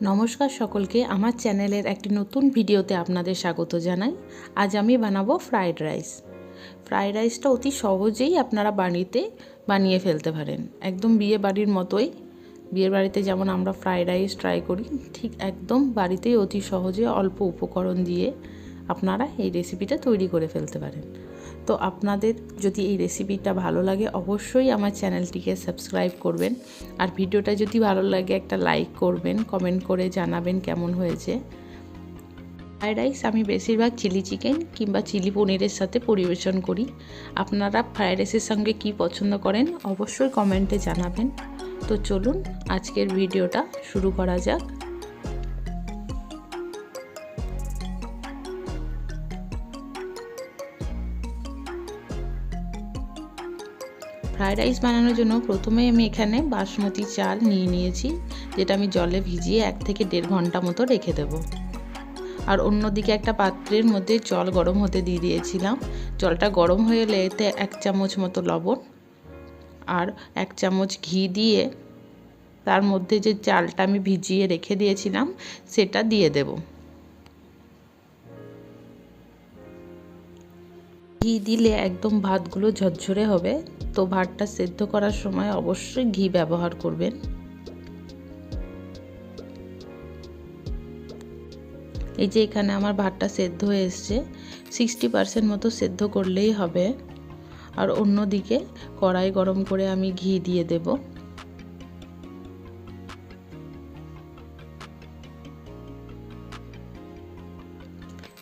নমস্কার সকলকে, আমার চ্যানেলের একটি নতুন ভিডিওতে আপনাদের স্বাগত জানাই। আজ আমি বানাবো ফ্রাইড রাইস। ফ্রাইড রাইসটা অতি সহজেই আপনারা বাড়িতে বানিয়ে ফেলতে পারেন। একদম বিয়ে বাড়ির মতোই। বিয়ের বাড়িতে যেমন আমরা ফ্রাইড রাইস ট্রাই করি, ঠিক একদম বাড়িতেই অতি সহজে অল্প উপকরণ দিয়ে আপনারা এই রেসিপিটা তৈরি করে ফেলতে পারেন। তো আপনাদের যদি এই রেসিপিটা ভালো লাগে, অবশ্যই আমার চ্যানেলটিকে সাবস্ক্রাইব করবেন। আর ভিডিওটা যদি ভালো লাগে, একটা লাইক করবেন কমেন্ট করে জানাবেন কেমন হয়েছে। ফ্রায়েড রাইস আমি বেশিরভাগ চিলি চিকেন কিংবা চিলি পনিরের সাথে পরিবেশন করি। আপনারা ফ্রায়েড রাইসের সঙ্গে কি পছন্দ করেন, অবশ্যই কমেন্টে জানাবেন। তো চলুন, আজকের ভিডিওটা শুরু করা যাক। ফ্রায়েড রাইস বানানোর জন্য প্রথমে আমি এখানে বাসমতি চাল নিয়ে নিয়েছি, যেটা আমি জলে ভিজিয়ে এক থেকে দেড় ঘণ্টা মতো রেখে দেব। আর অন্যদিকে একটা পাত্রের মধ্যে জল গরম হতে দিয়ে দিয়েছিলাম। জলটা গরম হয়ে এলে এতে এক চামচ মতো লবণ আর এক চামচ ঘি দিয়ে তার মধ্যে যে চালটা আমি ভিজিয়ে রেখে দিয়েছিলাম, সেটা দিয়ে দেব। ঘি দিলে একদম ভাতগুলো ঝরঝরে হবে। তো ভাতটা সেদ্ধ করার সময় অবশ্যই ঘি ব্যবহার করবেন। এই যে এখানে আমার ভাতটা সেদ্ধ হয়ে এসছে। সিক্সটি পার্সেন্ট মতো সেদ্ধ করলেই হবে। আর অন্যদিকে কড়াই গরম করে আমি ঘি দিয়ে দেব।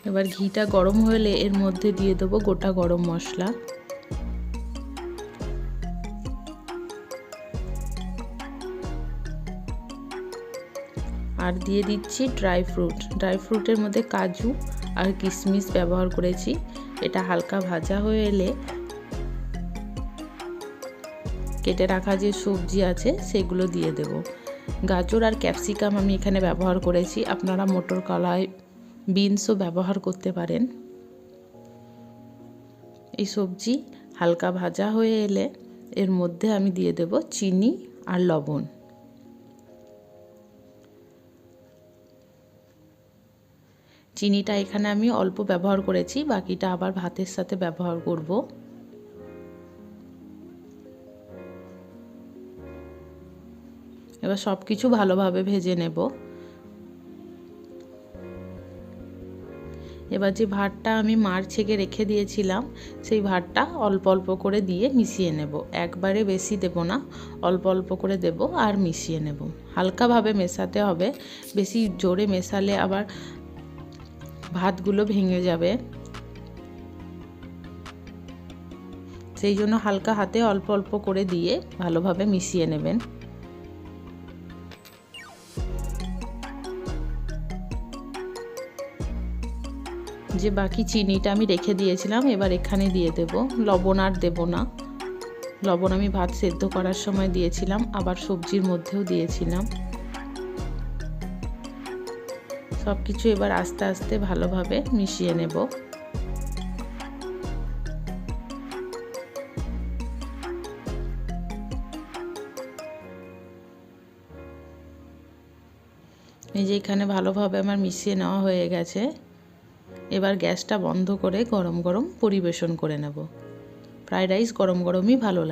এবার ঘিটা গরম হলে এর মধ্যে দিয়ে দেবো গোটা গরম মশলা। আর দিয়ে দিচ্ছি ড্রাই ফ্রুট। ড্রাই ফ্রুটের মধ্যে কাজু আর কিশমিশ ব্যবহার করেছি। এটা হালকা ভাজা হয়ে এলে কেটে রাখা যে সবজি আছে সেগুলো দিয়ে দেব। গাজর আর ক্যাপসিকাম আমি এখানে ব্যবহার করেছি। আপনারা মটর কলাই বিনসও ব্যবহার করতে পারেন। এই সবজি হালকা ভাজা হয়ে এলে এর মধ্যে আমি দিয়ে দেব চিনি আর লবণ। চিনিটা এখানে আমি অল্প ব্যবহার করেছি, বাকিটা আবার ভাতের সাথে ব্যবহার করব। এবার সব কিছু ভালোভাবে ভেজে নেব। এবার যে ভাতটা আমি মার ছেঁকে রেখে দিয়েছিলাম, সেই ভাতটা অল্প অল্প করে দিয়ে মিশিয়ে নেব। একবারে বেশি দেব না, অল্প অল্প করে দেব আর মিশিয়ে নেব। হালকাভাবে মেশাতে হবে, বেশি জোরে মেশালে আবার ভাতগুলো ভেঙে যাবে। সেই জন্য হালকা হাতে অল্প অল্প করে দিয়ে ভালোভাবে মিশিয়ে নেবেন। যে বাকি চিনিটা আমি রেখে দিয়েছিলাম, এবার এখানে দিয়ে দেব। লবণ আর দেব না। লবণ আমি ভাত সেদ্ধ করার সময় দিয়েছিলাম, আবার সবজির মধ্যেও দিয়েছিলাম। সব কিছু এবার আস্তে আস্তে ভালোভাবে মিশিয়ে নেব। এই যে এখানে ভালোভাবে আমার মিশিয়ে নেওয়া হয়ে গেছে। এবার গ্যাসটা বন্ধ করে গরম গরম পরিবেশন করে নেব। ফ্রায়েড রাইস গরম গরমই ভালো